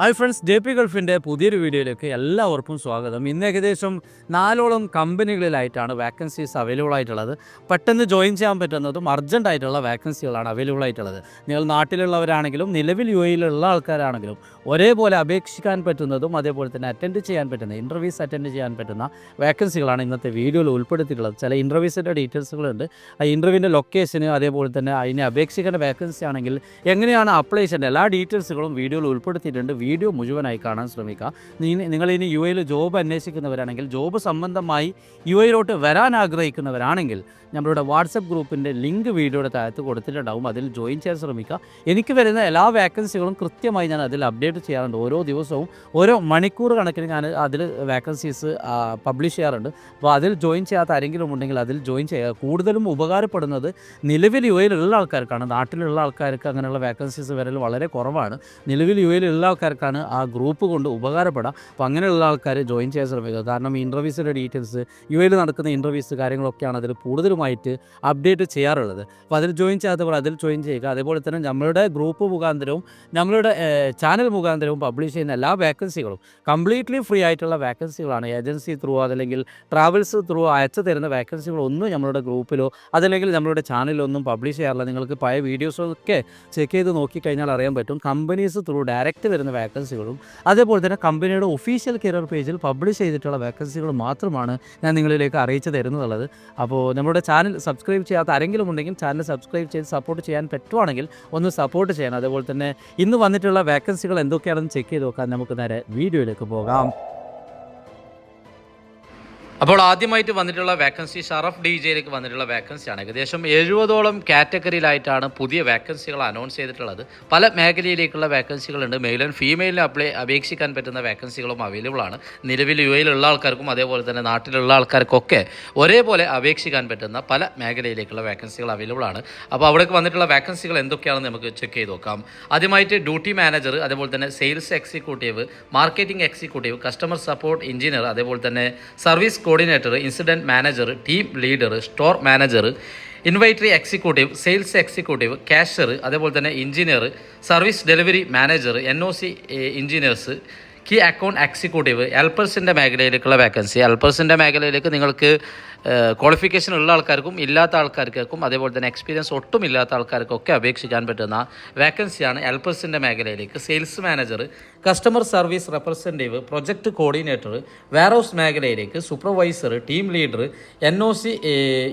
Hi friends J P ഗൾഫിന്റെ പുതിയൊരു വീഡിയോയിലേക്ക് എല്ലാവർക്കും സ്വാഗതം. ഇന്ന് ഏകദേശം നാലോളം കമ്പനികളിലായിട്ടാണ് വാക്കൻസീസ് അവൈലബിൾ ആയിട്ടുള്ളത്. പെട്ടെന്ന് ജോയിൻ ചെയ്യാൻ പറ്റുന്നതും അർജന്റ് ആയിട്ടുള്ള വേക്കൻസികളാണ് അവൈലബിൾ ആയിട്ടുള്ളത്. നിങ്ങൾ നാട്ടിലുള്ളവരാണെങ്കിലും നിലവിൽ യു എയിലുള്ള ആൾക്കാരാണെങ്കിലും ഒരേപോലെ അപേക്ഷിക്കാൻ പറ്റുന്നതും അതേപോലെ തന്നെ അറ്റൻഡ് ചെയ്യാൻ പറ്റുന്ന ഇന്റർവ്യൂസ് അറ്റൻഡ് ചെയ്യാൻ പറ്റുന്ന വാക്കൻസികളാണ് ഇന്നത്തെ വീഡിയോയിൽ ഉൾപ്പെടുത്തിയിട്ടുള്ളത്. ചില ഇന്റർവ്യൂസിന്റെ ഡീറ്റെയിൽസുകളുണ്ട് ആ ഇന്റർവ്യൂവിന്റെ ലൊക്കേഷന് അതേപോലെ തന്നെ അതിനെ അപേക്ഷിക്കേണ്ട വാക്കൻസി ആണെങ്കിൽ എങ്ങനെയാണ് അപ്ലൈ ചെയ്യേണ്ടത്? എല്ലാ ഡീറ്റെയിൽസുകളും വീഡിയോയിൽ ഉൾപ്പെടുത്തിയിട്ടുണ്ട്. വീഡിയോ മുഴുവനായി കാണാൻ ശ്രമിക്കുക. നിങ്ങൾ ഇനി യു എയിൽ ജോബ് അന്വേഷിക്കുന്നവരാണെങ്കിൽ ജോബ് സംബന്ധമായി യു എയിലോട്ട് വരാൻ ആഗ്രഹിക്കുന്നവരാണെങ്കിൽ നമ്മളുടെ വാട്സപ്പ് ഗ്രൂപ്പിന്റെ ലിങ്ക് വീഡിയോയുടെ താഴത്ത് കൊടുത്തിട്ടുണ്ടാവും. അതിൽ ജോയിൻ ചെയ്യാൻ ശ്രമിക്കുക. എനിക്ക് വരുന്ന എല്ലാ വേക്കൻസികളും കൃത്യമായി ഞാൻ അതിൽ അപ്ഡേറ്റ് ചെയ്യാറുണ്ട്. ഓരോ ദിവസവും ഓരോ മണിക്കൂർ കണക്കിന് ഞാൻ അതിൽ വേക്കൻസീസ് പബ്ലിഷ് ചെയ്യാറുണ്ട്. അപ്പോൾ അതിൽ ജോയിൻ ചെയ്യാത്ത ആരെങ്കിലും ഉണ്ടെങ്കിൽ അതിൽ ജോയിൻ ചെയ്യുക. കൂടുതലും ഉപകാരപ്പെടുന്നത് നിലവിൽ യു എയിലുള്ള ആൾക്കാർക്കാണ്. നാട്ടിലുള്ള ആൾക്കാർക്ക് അങ്ങനെയുള്ള വേക്കൻസീസ് വരൽ വളരെ കുറവാണ്. നിലവിൽ യു എയിലുള്ള ആൾക്കാർക്കാണ് ആ ഗ്രൂപ്പ് കൊണ്ട് ഉപകാരപ്പെടുക അപ്പോൾ അങ്ങനെയുള്ള ആൾക്കാർ ജോയിൻ ചെയ്യാൻ ശ്രമിക്കുക. കാരണം ഇന്റർവ്യൂസിന്റെ ഡീറ്റെയിൽസ് യു എയിൽ നടക്കുന്ന ഇന്റർവ്യൂസ് കാര്യങ്ങളൊക്കെയാണ് അതിൽ കൂടുതലുമായിട്ട് അപ്ഡേറ്റ് ചെയ്യാറുള്ളത്. അപ്പോൾ അതിൽ ജോയിൻ ചെയ്യാത്തവർ അതിൽ ജോയിൻ ചെയ്യുക. അതേപോലെ തന്നെ നമ്മളുടെ ഗ്രൂപ്പ് മുഖാന്തരവും നമ്മളുടെ ചാനൽ മുഖാന്തരവും പബ്ലിഷ് ചെയ്യുന്ന എല്ലാ വേക്കൻസികളും കംപ്ലീറ്റ്ലി ഫ്രീ ആയിട്ടുള്ള വേക്കൻസികളാണ് ഏജൻസി ത്രൂ അതല്ലെങ്കിൽ ട്രാവൽസ് ത്രൂ അയച്ചു തരുന്ന വേക്കൻസികളൊന്നും നമ്മളുടെ ഗ്രൂപ്പിലോ അതല്ലെങ്കിൽ നമ്മളുടെ ചാനലിലോ ഒന്നും പബ്ലിഷ് ചെയ്യാറില്ല. നിങ്ങൾക്ക് പഴയ വീഡിയോസൊക്കെ ചെക്ക് ചെയ്ത് നോക്കിക്കഴിഞ്ഞാൽ അറിയാൻ പറ്റും. കമ്പനീസ് ത്രൂ ഡയറക്റ്റ് വരുന്ന വേക്കൻസികളും അതേപോലെ തന്നെ കമ്പനിയുടെ ഒഫീഷ്യൽ കരിയർ പേജിൽ പബ്ലിഷ് ചെയ്തിട്ടുള്ള വേക്കൻസികൾ മാത്രമാണ് ഞാൻ നിങ്ങളിലേക്ക് അറിയിച്ചു തരുന്നുള്ളത് അപ്പോൾ നമ്മുടെ ചാനൽ സബ്സ്ക്രൈബ് ചെയ്യാത്ത ആരെങ്കിലും ഉണ്ടെങ്കിൽ ചാനൽ സബ്സ്ക്രൈബ് ചെയ്ത് സപ്പോർട്ട് ചെയ്യാൻ പറ്റുവാണെങ്കിൽ ഒന്ന് സപ്പോർട്ട് ചെയ്യണം. അതേപോലെ തന്നെ ഇന്ന് വന്നിട്ടുള്ള വേക്കൻസികൾ എന്തൊക്കെയാണെന്ന് ചെക്ക് ചെയ്ത് നോക്കാൻ നമുക്ക് നേരെ വീഡിയോയിലേക്ക് പോകാം. അപ്പോൾ ആദ്യമായിട്ട് വന്നിട്ടുള്ള വേക്കൻസി ഷറഫ് ഡി ജെയിലേക്ക് വന്നിട്ടുള്ള വേക്കൻസിയാണ് ഏകദേശം എഴുപതോളം കാറ്റഗറിയിലായിട്ടാണ് പുതിയ വേക്കൻസികൾ അനൗൺസ് ചെയ്തിട്ടുള്ളത്. പല മേഖലയിലേക്കുള്ള വേക്കൻസികളുണ്ട് ആൻഡ് ഫീമെയിലിന് അപ്ലൈ അപേക്ഷിക്കാൻ പറ്റുന്ന വേക്കൻസികളും അവൈലബിൾ ആണ്. നിലവിൽ യു എയിലുള്ള ആൾക്കാർക്കും അതേപോലെ തന്നെ നാട്ടിലുള്ള ആൾക്കാർക്കൊക്കെ ഒരേപോലെ അപേക്ഷിക്കാൻ പറ്റുന്ന പല മേഖലയിലേക്കുള്ള വേക്കൻസികൾ അവൈലബിൾ ആണ്. അപ്പോൾ അവിടേക്ക് വന്നിട്ടുള്ള വേക്കൻസികൾ എന്തൊക്കെയാണെന്ന് നമുക്ക് ചെക്ക് ചെയ്ത് നോക്കാം. ആദ്യമായിട്ട് ഡ്യൂട്ടി മാനേജർ അതേപോലെ തന്നെ sales executive marketing executive customer support engineer അതേപോലെ തന്നെ service coordinator incident manager team leader store manager inventory executive sales executive cashier അതേപോലെ തന്നെ engineer service delivery manager N O C engineers key account executive എൽപ്പേഴ്സിന്റെ മേഖലയിലേക്കുള്ള vacancy എൽപ്പേഴ്സിന്റെ മേഖലയിലേക്ക് നിങ്ങൾക്ക് qualification ഉള്ള ആൾക്കാർക്കും ഇല്ലാത്ത ആൾക്കാർക്കും അതേപോലെ തന്നെ എക്സ്പീരിയൻസ് ഒട്ടും ഇല്ലാത്ത ആൾക്കാർക്കൊക്കെ അപേക്ഷിക്കാൻ പറ്റുന്ന വേക്കൻസിയാണ് എൽപ്പേഴ്സിന്റെ മേഖലയിലേക്ക്. Sales manager customer service representative project coordinator warehouse മേഖലയിലേക്ക് supervisor team leader N O C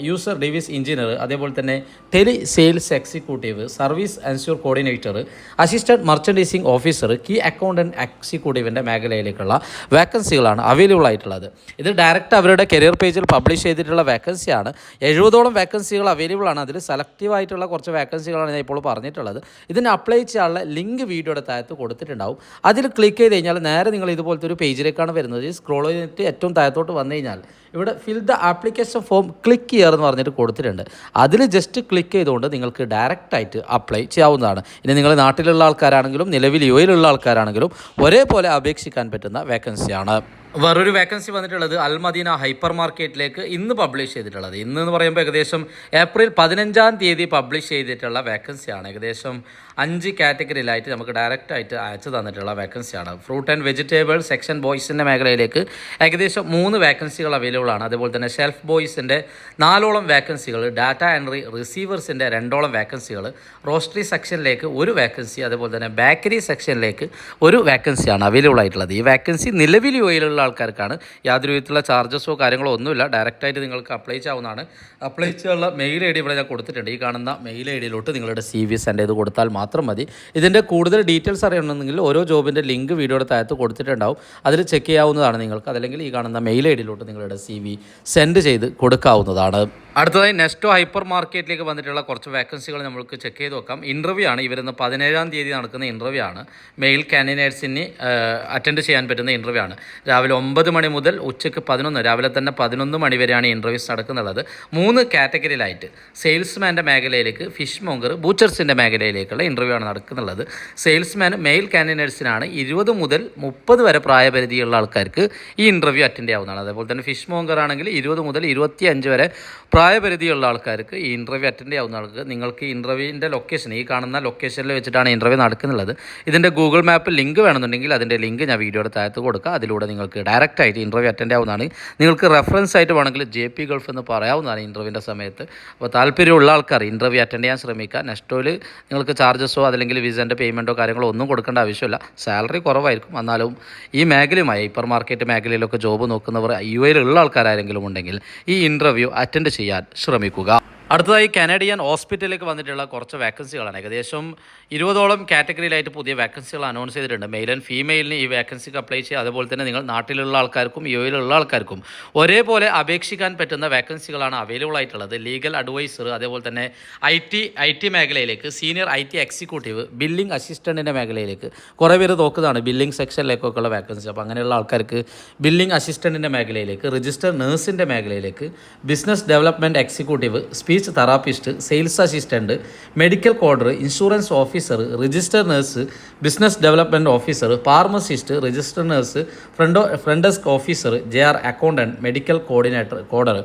user device engineer അതേപോലെ തന്നെ tele sales executive service ensure coordinator assistant merchandising officer key accountant എക്സിക്യൂട്ടീവിന്റെ മേഖലയിലേക്കുള്ള വേക്കൻസികളാണ് അവൈലബിൾ ആയിട്ടുള്ളത്. ഇത് ഡയറക്റ്റ് അവരുടെ കരിയർ പേജിൽ publish ചെയ്തിട്ടുള്ള വേക്കൻസിയാണ് എഴുപതോളം വേക്കൻസികൾ അവൈലബിൾ ആണ്. അതിൽ സെലക്റ്റീവ് ആയിട്ടുള്ള കുറച്ച് വേക്കൻസികളാണ് ഞാൻ ഇപ്പോൾ പറഞ്ഞിട്ടുള്ളത്. ഇതിന് അപ്ലൈ ചെയ്യാനുള്ള ലിങ്ക് വീഡിയോയുടെ താഴത്ത് കൊടുത്തിട്ടുണ്ടാവും. അതിൽ ക്ലിക്ക് ചെയ്ത് കഴിഞ്ഞാൽ നേരെ നിങ്ങൾ ഇതുപോലത്തെ ഒരു പേജിലേക്കാണ് വരുന്നത്. ഈ സ്ക്രോൾ ചെയ്തിട്ട് ഏറ്റവും താഴത്തോട്ട് വന്നു കഴിഞ്ഞാൽ ഇവിടെ fill the application form click ചെയ്യുക എന്ന് പറഞ്ഞിട്ട് കൊടുത്തിട്ടുണ്ട്. അതിൽ ജസ്റ്റ് ക്ലിക്ക് ചെയ്തുകൊണ്ട് നിങ്ങൾക്ക് ഡയറക്റ്റായിട്ട് അപ്ലൈ ചെയ്യാവുന്നതാണ്. ഇനി നിങ്ങൾ നാട്ടിലുള്ള ആൾക്കാരാണെങ്കിലും നിലവിൽ യു എയിലുള്ള ആൾക്കാരാണെങ്കിലും ഒരേപോലെ അപേക്ഷിക്കാൻ പറ്റുന്ന വേക്കൻസിയാണ് വേറൊരു വേക്കൻസി വന്നിട്ടുള്ളത് അൽമദീന ഹൈപ്പർ മാർക്കറ്റിലേക്ക് ഇന്ന് പബ്ലിഷ് ചെയ്തിട്ടുള്ളത്. ഇന്ന് എന്ന് പറയുമ്പോൾ ഏകദേശം ഏപ്രിൽ പതിനഞ്ചാം തീയതി പബ്ലിഷ് ചെയ്തിട്ടുള്ള വേക്കൻസിയാണ് ഏകദേശം അഞ്ച് കാറ്റഗറിയിലായിട്ട് നമുക്ക് ഡയറക്റ്റ് ആയിട്ട് അയച്ചു തന്നിട്ടുള്ള വേക്കൻസിയാണ് ഫ്രൂട്ട് ആൻഡ് വെജിറ്റബിൾ സെക്ഷൻ ബോയ്സിന്റെ മേഖലയിലേക്ക് ഏകദേശം മൂന്ന് വേക്കൻസികൾ അവൈലബിൾ ആണ്. അതുപോലെ തന്നെ ഷെൽഫ് ബോയ്സിന്റെ നാലോളം വേക്കൻസികൾ ഡാറ്റ എൻട്രി റിസീവേഴ്സിന്റെ രണ്ടോളം വേക്കൻസികൾ റോസ്റ്ററി സെക്ഷനിലേക്ക് ഒരു വേക്കൻസി അതുപോലെ തന്നെ ബേക്കറി സെക്ഷനിലേക്ക് ഒരു വേക്കൻസിയാണ് അവൈലബിൾ ആയിട്ടുള്ളത്. ഈ വേക്കൻസി നിലവിൽ യു എയിലുള്ള ആൾക്കാർക്കാണ്. യാതൊരു വിധത്തിലുള്ള ചാർജസോ കാര്യങ്ങളോ ഒന്നുമില്ല. ഡയറക്റ്റായിട്ട് നിങ്ങൾക്ക് അപ്ലൈ ചെയ്യാവുന്നതാണ്. അപ്ലൈ ചെയ്യാനുള്ള മെയിൽ ഐ ഡി ഇവിടെ ഞാൻ കൊടുത്തിട്ടുണ്ട്. ഈ കാണുന്ന മെയിൽ ഐ ഡിയിലോട്ട് നിങ്ങളുടെ സി വി സെൻഡ് ചെയ്ത് കൊടുത്താൽ മാത്രം മതി. ഇതിന്റെ കൂടുതൽ ഡീറ്റെയിൽസ് അറിയണമെന്നുണ്ടെങ്കിൽ ഓരോ ജോബിന്റെ ലിങ്ക് വീഡിയോയുടെ താഴത്ത് കൊടുത്തിട്ടുണ്ടാവും. അതിൽ ചെക്ക് ചെയ്യാവുന്നതാണ് നിങ്ങൾക്ക്. അതല്ലെങ്കിൽ ഈ കാണുന്ന മെയിൽ ഐ ഡിയിലോട്ട് നിങ്ങളുടെ സി വി സെൻഡ് ചെയ്ത് കൊടുക്കാവുന്നതാണ്. അടുത്തതായി നെസ്റ്റോ ഹൈപ്പർ മാർക്കറ്റിലേക്ക് വന്നിട്ടുള്ള കുറച്ച് വേക്കൻസികൾ നമുക്ക് ചെക്ക് ചെയ്ത് നോക്കാം. ഇന്റർവ്യൂ ആണ്. ഇവരിന്ന് പതിനേഴാം തീയതി നടക്കുന്ന ഇന്റർവ്യൂ ആണ്. മെയിൽ കാൻഡിഡേറ്റ്സിന് അറ്റൻഡ് ചെയ്യാൻ പറ്റുന്ന ഇന്റർവ്യൂ ആണ്. രാവിലെ ഒമ്പത് മണി മുതൽ ഉച്ചയ്ക്ക് പതിനൊന്ന് രാവിലെ തന്നെ പതിനൊന്ന് മണി വരെയാണ് ഇന്റർവ്യൂസ് നടക്കുന്നുള്ളത്. മൂന്ന് കാറ്റഗറിയിലായിട്ട് സെയിൽസ്മാന്റെ മേഖലയിലേക്ക് ഫിഷ് മോങ്കർ ബൂച്ചർസിന്റെ മേഖലയിലേക്കുള്ള ഇന്റർവ്യൂ ആണ് നടക്കുന്നുള്ളത്. സെയിൽസ്മാൻ മെയിൽ കാൻഡിഡേറ്റ്സിനാണ് ഇരുപത് മുതൽ മുപ്പത് വരെ പ്രായപരിധിയുള്ള ആൾക്കാർക്ക് ഈ ഇന്റർവ്യൂ അറ്റൻഡ് ചെയ്യാവുന്നതാണ്. അതേപോലെ തന്നെ ഫിഷ് മോങ്കർ ആണെങ്കിൽ ഇരുപത് മുതൽ ഇരുപത്തി അഞ്ച് വരെ പ്രായപരിധിയുള്ള ആൾക്കാർക്ക് ഈ ഇന്റർവ്യൂ അറ്റൻഡ് ചെയ്യാവുന്ന ആൾക്ക് നിങ്ങൾക്ക് ഇന്റർവ്യൂവിന്റെ ലൊക്കേഷൻ ഈ കാണുന്ന ലൊക്കേഷനിൽ വെച്ചിട്ടാണ് ഇന്റർവ്യൂ നടക്കുന്നുള്ളത്. ഇതിന്റെ ഗൂഗിൾ മാപ്പ് ലിങ്ക് വേണമെന്നുണ്ടെങ്കിൽ അതിന്റെ ലിങ്ക് ഞാൻ വീഡിയോയുടെ താഴത്ത് കൊടുക്കുക അതിലൂടെ നിങ്ങൾക്ക് ഡയറക്റ്റ് ആയിട്ട് ഇന്റർവ്യൂ അറ്റൻഡ് ആവുന്നതാണ് നിങ്ങൾക്ക് റെഫറൻസ് ആയിട്ട് വേണമെങ്കിൽ ജെ പി ഗൾഫ് എന്ന് പറയാവുന്നതാണ് ഇന്റർവ്യൂവിന്റെ സമയത്ത്. അപ്പോൾ താല്പര്യമുള്ള ആൾക്കാർ ഇന്റർവ്യൂ അറ്റൻഡ് ചെയ്യാൻ ശ്രമിക്കുക. നെക്സ്റ്റോയിൽ നിങ്ങൾക്ക് ചാർജസോ അല്ലെങ്കിൽ വിസന്റെ പേയ്മെന്റോ കാര്യങ്ങളോ ഒന്നും കൊടുക്കേണ്ട ആവശ്യമില്ല. സാലറി കുറവായിരിക്കും. എന്നാലും ഈ മേഖലയുമായി ഹൈപ്പർ മാർക്കറ്റ് മേഖലയിലൊക്കെ ജോബ് നോക്കുന്നവർ യു എയിലുള്ള ആൾക്കാരാരെങ്കിലും ഉണ്ടെങ്കിൽ ഈ ഇന്റർവ്യൂ അറ്റൻഡ് ചെയ്യാൻ ശ്രമിക്കുക അടുത്തതായി കാനഡിയൻ ഹോസ്പിറ്റലിലേക്ക് വന്നിട്ടുള്ള കുറച്ച് വേക്കൻസികളാണ് ഏകദേശം ഇരുപതോളം കാറ്റഗറിയിലായിട്ട് പുതിയ വേക്കൻസികൾ അനൗൺസ് ചെയ്തിട്ടുണ്ട്. മെയിൽ ആൻഡ് ഫീമെയിലിന് ഈ വേക്കൻസിക്ക് അപ്ലൈ ചെയ്യുക. അതുപോലെ തന്നെ നിങ്ങൾ നാട്ടിലുള്ള ആൾക്കാർക്കും യു എയിലുള്ള ആൾക്കാർക്കും ഒരേപോലെ അപേക്ഷിക്കാൻ പറ്റുന്ന വേക്കൻസികളാണ് അവൈലബിൾ ആയിട്ടുള്ളത്. ലീഗൽ അഡ്വൈസർ അതേപോലെ തന്നെ ഐ ടി ഐ ടി മേഖലയിലേക്ക് senior I T executive billing അസിസ്റ്റന്റിന്റെ മേഖലയിലേക്ക് കുറേ പേര് നോക്കുന്നതാണ് ബില്ലിംഗ് സെക്ഷനിലേക്കൊക്കെ ഉള്ള വേക്കൻസി അപ്പോൾ അങ്ങനെയുള്ള ആൾക്കാർക്ക് ബില്ലിംഗ് അസിസ്റ്റന്റിന്റെ മേഖലയിലേക്ക് രജിസ്റ്റർ നേഴ്സിന്റെ മേഖലയിലേക്ക് business development executive speech therapist sales assistant medical coder insurance officer register nurse business development officer pharmacist register nurse ഫ്രണ്ടോ front desk officer J R accountant medical coordinator coder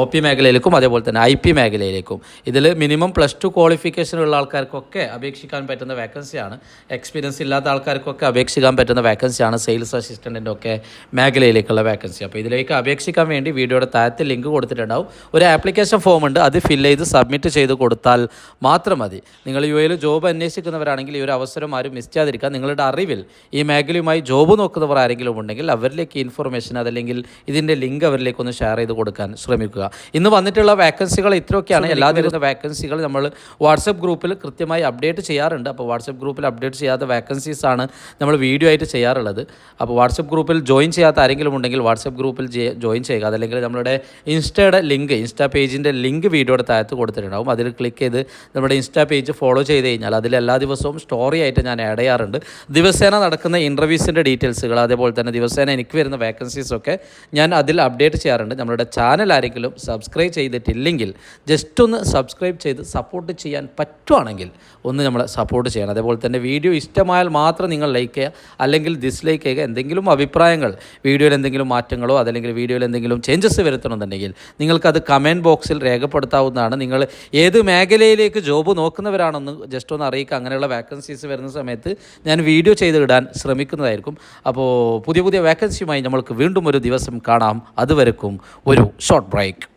O P മേഖലയിലേക്കും അതേപോലെ തന്നെ I P മേഖലയിലേക്കും. ഇതിൽ minimum plus two qualification ഉള്ള ആൾക്കാർക്കൊക്കെ അപേക്ഷിക്കാൻ പറ്റുന്ന വേക്കൻസിയാണ് experience ഇല്ലാത്ത ആൾക്കാർക്കൊക്കെ അപേക്ഷിക്കാൻ പറ്റുന്ന വേക്കൻസിയാണ് സെയിൽസ് അസിസ്റ്റന്റിന്റെ ഒക്കെ മേഖലയിലേക്കുള്ള വേക്കൻസി അപ്പോൾ ഇതിലേക്ക് അപേക്ഷിക്കാൻ വേണ്ടി വീഡിയോയുടെ താഴത്ത് ലിങ്ക് കൊടുത്തിട്ടുണ്ടാവും. ഒരു ആപ്ലിക്കേഷൻ ഫോം ഉണ്ട്. അത് ഫില്ല് ഇത് സബ്മിറ്റ് ചെയ്ത് കൊടുത്താൽ മാത്രം മതി. നിങ്ങൾ യു എയിൽ ജോബ് അന്വേഷിക്കുന്നവരാണെങ്കിൽ ഈ ഒരു അവസരം ആരും മിസ് ചെയ്യാതിരിക്കുക. നിങ്ങളുടെ അറിവിൽ ഈ മേഖലയുമായി ജോബ് നോക്കുന്നവർ ആരെങ്കിലും ഉണ്ടെങ്കിൽ അവരിലേക്ക് ഇൻഫർമേഷൻ അതല്ലെങ്കിൽ ഇതിന്റെ ലിങ്ക് അവരിലേക്ക് ഒന്ന് ഷെയർ ചെയ്ത് കൊടുക്കാൻ ശ്രമിക്കുക. ഇന്ന് വന്നിട്ടുള്ള വേക്കൻസികൾ ഇത്രയൊക്കെയാണ്. എല്ലാ ദിവസവും വേക്കൻസികൾ നമ്മൾ വാട്സപ്പ് ഗ്രൂപ്പിൽ കൃത്യമായി അപ്ഡേറ്റ് ചെയ്യാറുണ്ട്. അപ്പോൾ വാട്സപ്പ് ഗ്രൂപ്പിൽ അപ്ഡേറ്റ് ചെയ്യാത്ത വേക്കൻസീസ് ആണ് നമ്മൾ വീഡിയോ ആയിട്ട് ചെയ്യാറുള്ളത്. അപ്പോൾ വാട്സപ്പ് ഗ്രൂപ്പിൽ ജോയിൻ ചെയ്യാത്ത ആരെങ്കിലും ഉണ്ടെങ്കിൽ വാട്സപ്പ് ഗ്രൂപ്പിൽ ജോയിൻ ചെയ്യുക. അതല്ലെങ്കിൽ നമ്മളുടെ ഇൻസ്റ്റയുടെ ലിങ്ക് ഇൻസ്റ്റാ പേജിന്റെ ലിങ്ക് വീഡിയോയുടെ താഴത്ത് കൊടുത്തിട്ടുണ്ടാവും. അതിൽ ക്ലിക്ക് ചെയ്ത് നമ്മുടെ ഇൻസ്റ്റാ പേജ് ഫോളോ ചെയ്ത് കഴിഞ്ഞാൽ അതിൽ എല്ലാ ദിവസവും സ്റ്റോറി ആയിട്ട് ഞാൻ ആഡ് ചെയ്യാറുണ്ട്. ദിവസേന നടക്കുന്ന ഇന്റർവ്യൂസിന്റെ ഡീറ്റെയിൽസുകൾ അതേപോലെ തന്നെ ദിവസേന എനിക്ക് വരുന്ന വേക്കൻസീസൊക്കെ ഞാൻ അതിൽ അപ്ഡേറ്റ് ചെയ്യാറുണ്ട്. നമ്മുടെ ചാനൽ ആരെങ്കിലും സബ്സ്ക്രൈബ് ചെയ്തിട്ടില്ലെങ്കിൽ ജസ്റ്റ് ഒന്ന് സബ്സ്ക്രൈബ് ചെയ്ത് സപ്പോർട്ട് ചെയ്യാൻ പറ്റുവാണെങ്കിൽ ഒന്ന് നമ്മളെ സപ്പോർട്ട് ചെയ്യണം. അതേപോലെ തന്നെ വീഡിയോ ഇഷ്ടമായാൽ മാത്രം നിങ്ങൾ ലൈക്ക് ചെയ്യുക. അല്ലെങ്കിൽ ഡിസ്ലൈക്ക് ചെയ്യുക. എന്തെങ്കിലും അഭിപ്രായങ്ങൾ വീഡിയോയിൽ എന്തെങ്കിലും മാറ്റങ്ങളോ അതല്ലെങ്കിൽ വീഡിയോയിൽ എന്തെങ്കിലും ചേഞ്ചസ് വരുത്തണമെന്നുണ്ടെങ്കിൽ നിങ്ങൾക്കത് കമന്റ് ബോക്സിൽ രേഖപ്പെടുത്താവുന്നതാണ് നിങ്ങൾ ഏത് മേഖലയിലേക്ക് ജോബ് നോക്കുന്നവരാണെന്ന് ജസ്റ്റ് ഒന്ന് അറിയിക്കുക. അങ്ങനെയുള്ള വേക്കൻസീസ് വരുന്ന സമയത്ത് ഞാൻ വീഡിയോ ചെയ്ത് ഇടാൻ ശ്രമിക്കുന്നതായിരിക്കും. അപ്പോൾ പുതിയ പുതിയ വേക്കൻസിയുമായി നമ്മൾക്ക് വീണ്ടും ഒരു ദിവസം കാണാം. അതുവരെക്കും ഒരു ഷോർട്ട് ബ്രേക്ക്